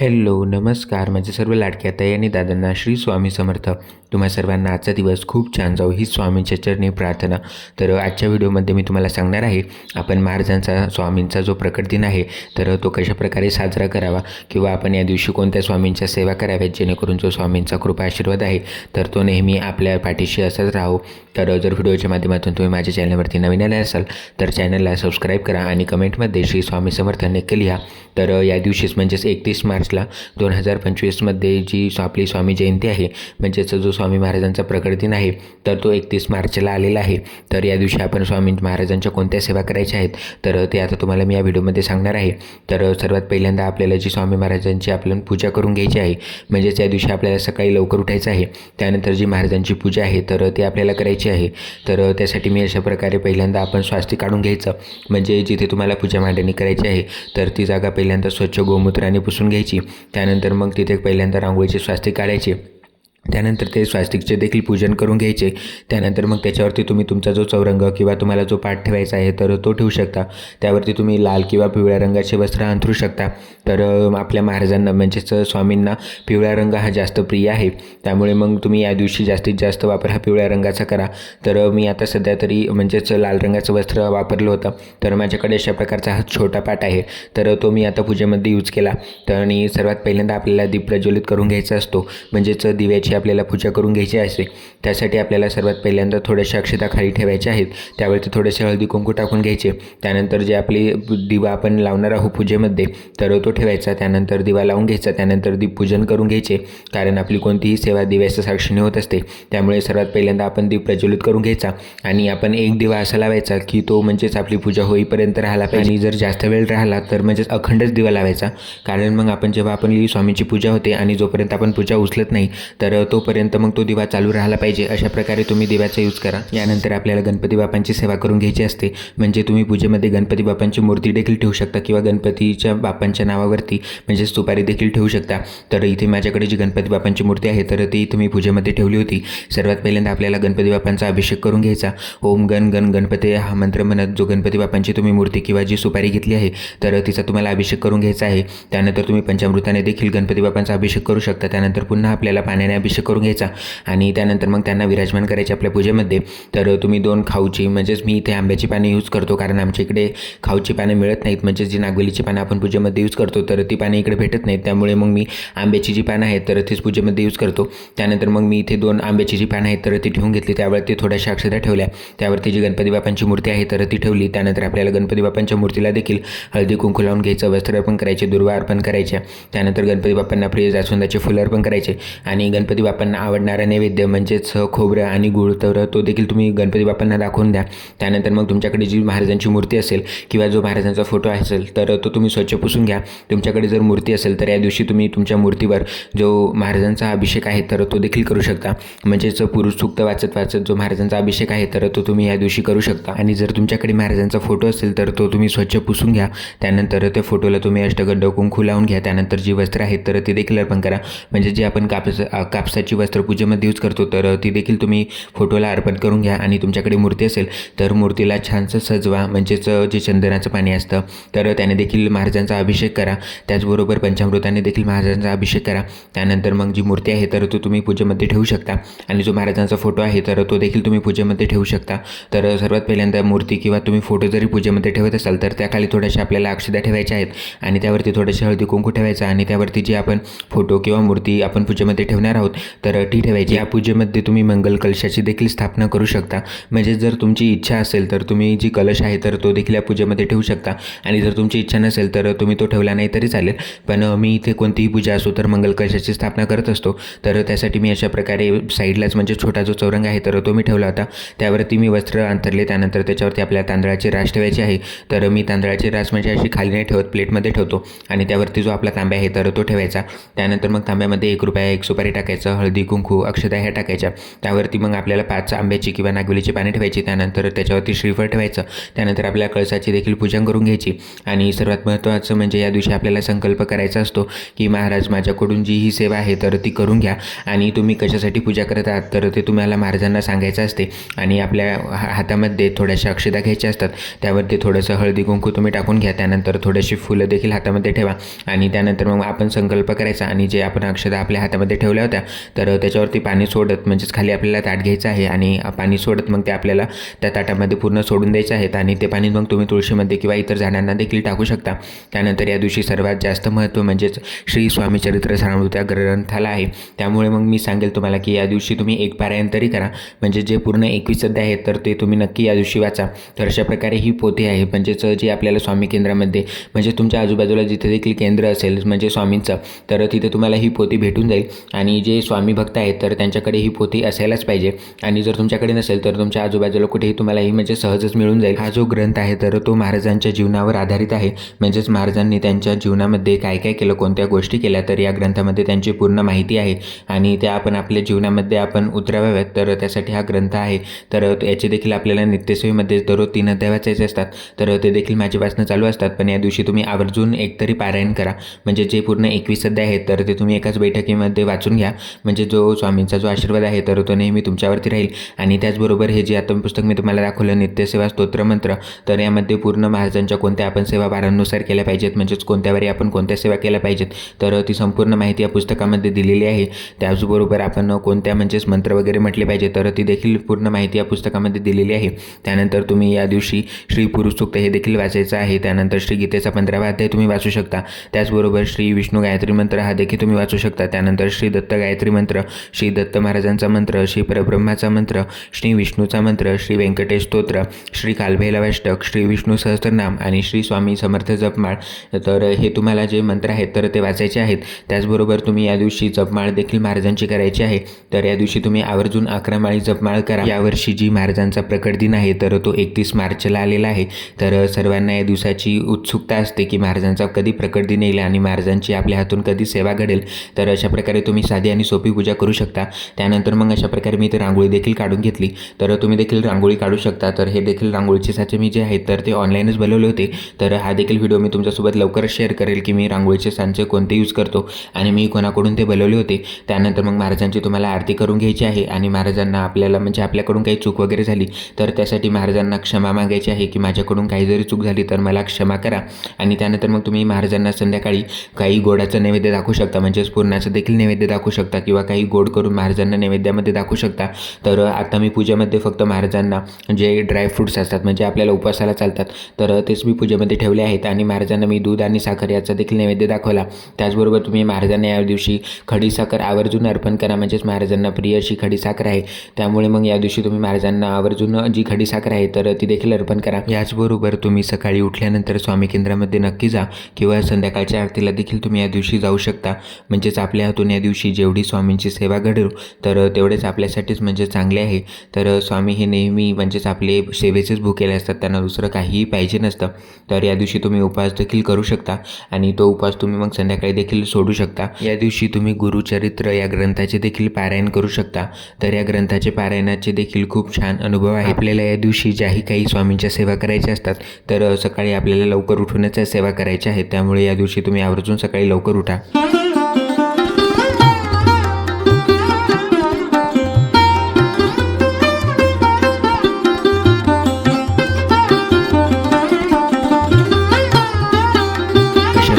Hello नमस्कार. माझे सर्व लाडक्या ताई आणि दादांना श्री स्वामी समर्थ. तुम्हा सर्वांना आजचा दिवस खूप छान जाऊ ही स्वामींच्या चरणी प्रार्थना. तर आजच्या व्हिडिओमध्ये मी तुम्हाला सांगणार आहे आपण महाराजांचा स्वामींचा जो प्रकट दिन आहे तर तो कशाप्रकारे साजरा करावा किंवा आपण या दिवशी कोणत्या स्वामींच्या सेवा कराव्यात जेणेकरून जो स्वामींचा कृपा आशीर्वाद आहे तर तो नेहमी आपल्या पाठीशी असत राहो. तर जर व्हिडिओच्या माध्यमातून तुम्ही माझ्या चॅनलवरती नवीन आले असाल तर चॅनलला सबस्क्राईब करा आणि कमेंटमध्ये श्री स्वामी समर्थ नक्की लिहा. तर या दिवशीच म्हणजेच एकतीस मार्च मार्चला दोन हजार पंचवीसमध्ये जी आपली स्वामी जयंती आहे म्हणजेच जो स्वामी महाराजांचा प्रकट दिन आहे तर तो एकतीस मार्चला आलेला आहे. तर या दिवशी आपण स्वामी महाराजांच्या कोणत्या सेवा करायच्या आहेत तर ते आता तुम्हाला मी या व्हिडिओमध्ये सांगणार आहे. तर सर्वात पहिल्यांदा आपल्याला जी स्वामी महाराजांची आपण पूजा करून घ्यायची आहे म्हणजेच या दिवशी आपल्याला सकाळी लवकर उठायचं आहे. त्यानंतर जी महाराजांची पूजा आहे तर ती आपल्याला करायची आहे. तर त्यासाठी मी अशा प्रकारे पहिल्यांदा आपण स्वास्तिक काढून घ्यायचं. म्हणजे जिथे तुम्हाला पूजा मांडणी करायची आहे तर ती जागा पहिल्यांदा स्वच्छ गोमूत्राने पुसून घ्यायची. त्यानंतर मग तिथे पहिल्यांदा रांगोळीचे स्वास्तिक काढायचे. त्यानंतर ते स्वास्तिकचे देखील पूजन करून घ्यायचे. त्यानंतर मग त्याच्यावरती तुम्ही तुमचा जो चौरंग किंवा तुम्हाला जो पाठ ठेवायचा आहे तर तो ठेवू शकता. त्यावरती तुम्ही लाल किंवा पिवळ्या रंगाचे वस्त्र अंथरू शकता. तर आपल्या महाराजांना म्हणजेच स्वामींना पिवळा रंग हा जास्त प्रिय आहे. त्यामुळे मग तुम्ही या दिवशी जास्तीत जास्त वापर हा पिवळ्या रंगाचा करा. तर मी आता सध्या तरी म्हणजेच लाल रंगाचं वस्त्र वापरलं होतं. तर माझ्याकडे अशा प्रकारचा हा छोटा पाठ आहे. तर तो मी आता पूजेमध्ये यूज केला. तर आणि सर्वात पहिल्यांदा आपल्याला दीप प्रज्वलित करून घ्यायचा असतो. म्हणजेच दिव्याची आपल्याला पूजा करून घ्यायची असते. त्यासाठी आपल्याला सर्वात पहिल्यांदा थोड्याशा अक्षता खाली ठेवायच्या आहेत. त्यावरती थोडेसे हळदी कुंकू टाकून घ्यायचे. त्यानंतर जे आपली दिवा आपण लावणार आहोत पूजेमध्ये तर तो ठेवायचा. त्यानंतर दिवा लावून घ्यायचा. त्यानंतर दीप पूजन करून घ्यायचे. कारण आपली कोणतीही सेवा दिव्याच्या साक्षीने होत असते. त्यामुळे सर्वात पहिल्यांदा आपण दीप प्रज्वलित करून घ्यायचा. आणि आपण एक दिवा असा लावायचा की तो म्हणजेच आपली पूजा होईपर्यंत राहिला पाहिजे. आणि जर जास्त वेळ राहिला तर म्हणजेच अखंडच दिवा लावायचा. कारण मग आपण जेव्हा आपण स्वामीची पूजा होते आणि जोपर्यंत आपण पूजा उचलत नाही तर तोपर्यंत मग तो दिवा चालू राहिला पाहिजे. अशा प्रकारे तुम्ही दिव्याचा यूज करा. यानंतर आपल्याला गणपती बापांची सेवा करून घ्यायची असते. म्हणजे तुम्ही पूजेमध्ये गणपती बापांची मूर्ती देखील ठेवू शकता किंवा गणपतीच्या बापांच्या नावावरती म्हणजे सुपारी देखील ठेवू शकता. तर इथे माझ्याकडे जी गणपती बापांची मूर्ती आहे तर ती तुम्ही पूजेमध्ये ठेवली होती. सर्वात पहिल्यांदा आपल्याला गणपती बापांचा अभिषेक करून घ्यायचा. ओम गण गण गणपती हा मंत्र म्हणत जो गणपती बापांची तुम्ही मूर्ती किंवा जी सुपारी घेतली आहे तर तिचा तुम्हाला अभिषेक करून घ्यायचा आहे. त्यानंतर तुम्ही पंचामृताने देखील गणपती बापांचा अभिषेक करू शकता. त्यानंतर पुन्हा आपल्याला पाण्याने अभिषेक करून घ्यायचा. आणि त्यानंतर मग त्यांना विराजमान करायचे आपल्या पूजेमध्ये. तर तुम्ही दोन खाऊची म्हणजेच मी इथे आंब्याची पाने यूज करतो कारण आमच्या इकडे खाऊची पानं मिळत नाहीत. म्हणजेच जी नागवेलीची पानं आपण पूजेमध्ये यूज करतो तर ती पानं इकडे भेटत नाहीत. त्यामुळे मग मी आंब्याची जी पानं आहेत तर तीच पूजेमध्ये यूज करतो. त्यानंतर मग मी इथे दोन आंब्याची जी पानं आहेत तर ती ठेवून घेतली. त्यावरती थोड्याशा अक्षता ठेवल्या. त्यावरती जी गणपती बापांची मूर्ती आहे तर ती ठेवली. त्यानंतर आपल्याला गणपती बापांच्या मूर्तीला देखील हळदी कुंकू लावून घ्यायचं वस्त्र अर्पण करायचे दुर्वा अर्पण करायच्या. त्यानंतर गणपती बाप्पांना प्रिय जास्वंदाचे फुलं अर्पण करायचे. आणि गणपती बाप्पांना आवडणारा नैवेद्य म्हणजेच खोबरं आणि गुळ. तर तो देखील तुम्ही गणपती बाप्पांना दाखवून द्या. त्यानंतर मग तुमच्याकडे जी महाराजांची मूर्ती असेल किंवा जो महाराजांचा फोटो असेल तर तो तुम्ही स्वच्छ पुसून घ्या. तुमच्याकडे जर मूर्ती असेल तर या दिवशी तुम्ही तुमच्या मूर्तीवर जो महाराजांचा अभिषेक आहे तर तो देखील करू शकता. म्हणजेच पुरुष सुक्त वाचत वाचत जो महाराजांचा अभिषेक आहे तर तो तुम्ही या दिवशी करू शकता. आणि जर तुमच्याकडे महाराजांचा फोटो असेल तर तो तुम्ही स्वच्छ पुसून घ्या. त्यानंतर त्या फोटोला तुम्ही अष्टगड्ड कुंकू लावून घ्या. त्यानंतर जी वस्त्र आहेत तर ते देखील अर्पण करा. म्हणजे जे आपण कापस अ, कापसाची वस्त्र पूजेमध्ये यूज करतो तर ती देखील तुम्ही फोटोला अर्पण करून घ्या आणि तुमच्याकडे मूर्ती असेल तर मूर्तीला छानसं सजवा म्हणजेच जे चंदनाचं पाणी असतं तर त्याने देखील महाराजांचा अभिषेक करा. त्याचबरोबर पंचामृताने देखील महाराजांचा अभिषेक करा. त्यानंतर मग जी मूर्ती आहे तर तो तुम्ही पूजेमध्ये ठेवू शकता. आणि जो महाराजांचा फोटो आहे तर तो देखील तुम्ही पूजेमध्ये ठेवू शकता. तर सर्वात पहिल्यांदा मूर्ती किंवा तुम्ही फोटो जरी पूजेमध्ये ठेवत असाल तर त्याखाली थोड्याशा आपल्याला अक्षदा ठेवायच्या आहेत आणि त्यावरती थोडेसे हळदी कुंकू ठेवायचा आणि त्यावरती जी आपण फोटो किंवा मूर्ती आपण पूजेमध्ये ठेवणार आहोत तर ती ठेवायची या पूजेमध्ये तुम्ही मंगल कलशाची देखील स्थापना करू शकता. म्हणजे जर तुमची इच्छा असेल तर तुम्ही जी कलश आहे तर तो देखील या पूजेमध्ये ठेवू शकता. आणि जर तुमची इच्छा नसेल तर तुम्ही तो ठेवला नाही तरी चालेल. पण मी इथे कोणतीही पूजा असो तर मंगल कलशाची स्थापना करत असतो. तर त्यासाठी मी अशा प्रकारे साईडलाच म्हणजे छोटा जो चौरंग आहे तर तो मी ठेवला होता. त्यावरती मी वस्त्र अंतरले त्यानंतर त्याच्यावरती आपल्याला तांदळाची रास ठेवायची आहे. तर मी तांदळाची रास म्हणजे अशी खाली नाही ठेवत प्लेटमध्ये ठेवतो. आणि त्यावरती जो आपला तांब्या आहे तर तो ठेवायचा. त्यानंतर मग तांब्यामध्ये एक रुपया एक सुपारी टाकायचं. थोडंसं हळदी कुंकू अक्षता ह्या टाकायच्या. त्यावरती मग आपल्याला पाच आंब्याची किंवा नागवेलीची पाने ठेवायची. त्यानंतर त्याच्यावरती श्रीफळ ठेवायचं. त्यानंतर आपल्या कळसाची देखील पूजा करून घ्यायची. आणि सर्वात महत्त्वाचं म्हणजे या दिवशी आपल्याला संकल्प करायचा असतो की महाराज माझ्याकडून जी ही सेवा आहे तर ती करून घ्या. आणि तुम्ही कशासाठी पूजा करत आहात तर ते तुम्हाला महाराजांना सांगायचं असते. आणि आपल्या हा- हातामध्ये थोड्याशा अक्षता घ्यायच्या असतात. त्यावरती थोडंसं हळदी कुंकू तुम्ही टाकून घ्या. त्यानंतर थोडीशी फुलं देखील हातामध्ये ठेवा. आणि त्यानंतर मग आपण संकल्प करायचा. आणि जे आपण अक्षता आपल्या हातामध्ये ठेवल्या होत्या तर त्याच्यावरती पाणी सोडत म्हणजेच खाली आपल्याला ताट घ्यायचं आहे आणि पाणी सोडत मग ते आपल्याला त्या ताटामध्ये पूर्ण सोडून द्यायचे आहेत आणि ते पाणी मग तुम्ही तुळशीमध्ये किंवा इतर झाडांना देखील टाकू शकता. त्यानंतर या दिवशी सर्वात जास्त महत्त्व म्हणजेच श्री स्वामी चरित्र सारामृत ग्रंथाला आहे. त्यामुळे मग मी सांगेल तुम्हाला की या दिवशी तुम्ही एक पारायण तरी करा. म्हणजे जे पूर्ण एकवीस सध्या आहेत तर ते तुम्ही नक्की या दिवशी वाचा. तर अशा प्रकारे ही पोथी आहे. म्हणजेच जे आपल्याला स्वामी केंद्रामध्ये म्हणजे तुमच्या आजूबाजूला जिथे देखील केंद्र असेल म्हणजे स्वामींचं तर तिथे तुम्हाला ही पोथी भेटून जाईल. आणि जे स्वामी भक्त आहेत तर त्यांच्याकडे ही पोथी असायलाच पाहिजे. आणि जर तुमच्याकडे नसेल तर तुमच्या आजूबाजूला कुठेही तुम्हाला ही म्हणजे सहजच मिळून जाईल. हा जो ग्रंथ आहे तर तो महाराजांच्या जीवनावर आधारित आहे. म्हणजेच महाराजांनी त्यांच्या जीवनामध्ये काय काय केलं कोणत्या गोष्टी केल्या तर या ग्रंथामध्ये त्यांची पूर्ण माहिती आहे. आणि त्या आपण आपल्या जीवनामध्ये आपण उतराव्यात तर त्यासाठी हा ग्रंथ आहे. तर याचे देखील आपल्याला नित्यसेवेमध्ये दररोज तीन अध्याय वाचायचे असतात. तर ते देखील माझे वाचणं चालू असतात. पण या दिवशी तुम्ही आवर्जून एकतरी पारायण करा. म्हणजे जे पूर्ण एकवीस अध्याय आहेत तर ते तुम्ही एकाच बैठकीमध्ये वाचून घ्या. म्हणजे जो स्वामींचा जो आशीर्वाद आहे तर तो नेहमी तुमच्यावरती राहील. आणि त्याचबरोबर हे जे आता पुस्तक मी तुम्हाला दाखवलं नित्यसेवा स्तोत्रमंत्र तर यामध्ये पूर्ण महाराजांच्या कोणत्या आपण सेवा भारांनुसार केल्या पाहिजेत म्हणजेच कोणत्यावरी आपण कोणत्या सेवा केल्या पाहिजेत तर ती संपूर्ण माहिती या पुस्तकामध्ये दिलेली आहे. त्याचबरोबर आपण कोणत्या म्हणजेच मंत्र वगैरे म्हटले पाहिजे तर ती देखील पूर्ण माहिती या पुस्तकामध्ये दिलेली आहे. त्यानंतर तुम्ही या दिवशी श्री पुरुषसूक्त हे देखील वाचायचं आहे. त्यानंतर श्री गीतेचा पंधरावा अध्याय तुम्ही वाचू शकता. त्याचबरोबर श्री विष्णू गायत्री मंत्र हा देखील तुम्ही वाचू शकता. त्यानंतर श्री दत्त गायत्री मंत्र श्री दत्त महाराजांचा मंत्र श्री परब्रह्माचा मंत्र श्री विष्णूचा मंत्र श्री व्यंकटेश स्तोत्र श्री कालभैलावाष्टक श्री विष्णू सहस्रनाम आणि श्री स्वामी समर्थ जपमाळ. तर हे तुम्हाला जे मंत्र आहेत तर ते वाचायचे आहेत. त्याचबरोबर तुम्ही या दिवशी जपमाळ देखील महाराजांची करायची आहे. तर या दिवशी तुम्ही आवर्जून अकरा माळी जपमाळ करा. यावर्षी जी महाराजांचा प्रकट दिन आहे तर तो एकतीस मार्चला आलेला आहे. तर सर्वांना या दिवसाची उत्सुकता असते की महाराजांचा कधी प्रकट दिन येईल आणि महाराजांची आपल्या हातून कधी सेवा घडेल. तर अशा प्रकारे तुम्ही साधी आणि सोपी पूजा करू शकता. त्यानंतर मग अशा प्रकारे मी ते रांगोळी देखील काढून घेतली. तर तुम्ही देखील रांगोळी काढू शकता. तर हे देखील रांगोळीचे साचे मी जे आहेत तर ते ऑनलाईनच बनवले होते. तर हा देखील व्हिडिओ मी तुमच्यासोबत लवकरच शेअर करेल की मी रांगोळीचे सांचे कोणते यूज करतो आणि मी कोणाकडून ते बनवले होते. त्यानंतर मग महाराजांची तुम्हाला आरती करून घ्यायची आहे आणि महाराजांना आपल्याला म्हणजे आपल्याकडून काही चूक वगैरे झाली तर त्यासाठी महाराजांना क्षमा मागायची आहे की माझ्याकडून काही जरी चूक झाली तर मला क्षमा करा. आणि त्यानंतर मग तुम्ही महाराजांना संध्याकाळी काही गोडाचं नैवेद्य दाखवू शकता म्हणजेच पूर्णाचं देखील नैवेद्य दाखवू शकता. किंवा काही गोड करून महाराजांना नैवेद्यामध्ये दाखवू शकता. तर आता मी पूजेमध्ये फक्त महाराजांना जे ड्रायफ्रूट्स असतात म्हणजे आपल्याला उपवासाला चालतात तर तेच मी पूजेमध्ये ठेवले आहेत आणि महाराजांना मी दूध आणि साखर याचा देखील नैवेद्य दाखवला. त्याचबरोबर तुम्ही महाराजांना या दिवशी खडी साखर आवर्जून अर्पण करा म्हणजेच महाराजांना प्रिय अशी खडी साखर आहे. त्यामुळे मग या दिवशी तुम्ही महाराजांना आवर्जून जी खडी साखर आहे तर ती देखील अर्पण करा. याचबरोबर तुम्ही सकाळी उठल्यानंतर स्वामी केंद्रामध्ये नक्की जा किंवा संध्याकाळच्या आरतीला देखील तुम्ही या दिवशी जाऊ शकता. म्हणजेच आपल्या हातून या दिवशी जेवढी स्वामींची सेवा घडेल तर तेवढेच आपल्यासाठीच म्हणजे चांगले आहे. तर स्वामी हे नेहमी म्हणजेच आपले सेवेचेच भुकेले असतात त्यांना दुसरं काहीही पाहिजे नसतं. तर या दिवशी तुम्ही उपवास देखील करू शकता आणि तो उपवास तुम्ही मग संध्याकाळी देखील सोडू शकता. या दिवशी तुम्ही गुरुचरित्र या ग्रंथाचे देखील पारायण करू शकता. तर या ग्रंथाचे पारायणाचे देखील खूप छान अनुभव आहे आपल्याला या दिवशी ज्याही काही स्वामींच्या सेवा करायच्या असतात तर सकाळी आपल्याला लवकर उठूनच सेवा करायच्या आहेत. त्यामुळे या दिवशी तुम्ही आवर्जून सकाळी लवकर उठा.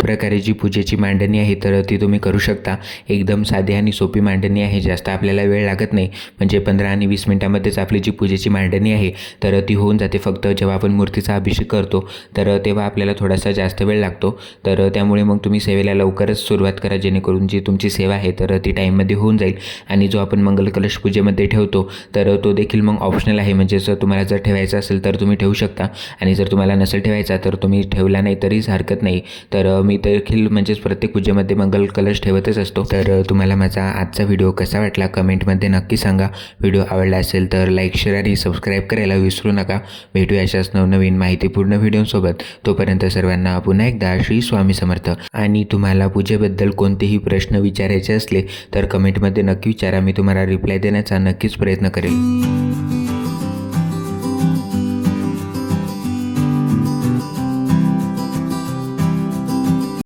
प्रकारे जी पूजेची मांडणी आहे तर ती तुम्ही करू शकता. एकदम साधी आणि सोपी मांडणी आहे जास्त आपल्याला वेळ लागत नाही. म्हणजे पंधरा आणि वीस मिनटामध्येच आपली जी पूजेची मांडणी आहे तर ती होऊन जाते. फक्त जेव्हा आपण मूर्तीचा अभिषेक करतो तर तेव्हा आपल्याला थोडासा जास्त वेळ लागतो. तर त्यामुळे मग तुम्ही सेवेला लवकरच सुरुवात करा जेणेकरून जी तुमची सेवा आहे तर ती टाईममध्ये होऊन जाईल. आणि जो आपण मंगल कलश पूजेमध्ये ठेवतो तर तो देखील मग ऑप्शनल आहे. म्हणजे जर तुम्हाला जर ठेवायचा असेल तर तुम्ही ठेवू शकता. आणि जर तुम्हाला नसेल ठेवायचा तर तुम्ही ठेवला नाही तरीच हरकत नाही. तर मी देखील म्हणजेच प्रत्येक पूजेमध्ये मंगल कलश ठेवतच असतो. तर तुम्हाला माझा आजचा व्हिडिओ कसा वाटला कमेंटमध्ये नक्की सांगा. व्हिडिओ आवडला असेल तर लाईक शेअर आणि सबस्क्राईब करायला विसरू नका. भेटू अशाच नवनवीन माहितीपूर्ण व्हिडिओसोबत. तोपर्यंत सर्वांना पुन्हा एकदा श्री स्वामी समर्थ. आणि तुम्हाला पूजेबद्दल कोणतेही प्रश्न विचारायचे असले तर कमेंटमध्ये नक्की विचारा. मी तुम्हाला रिप्लाय देण्याचा नक्कीच प्रयत्न करेल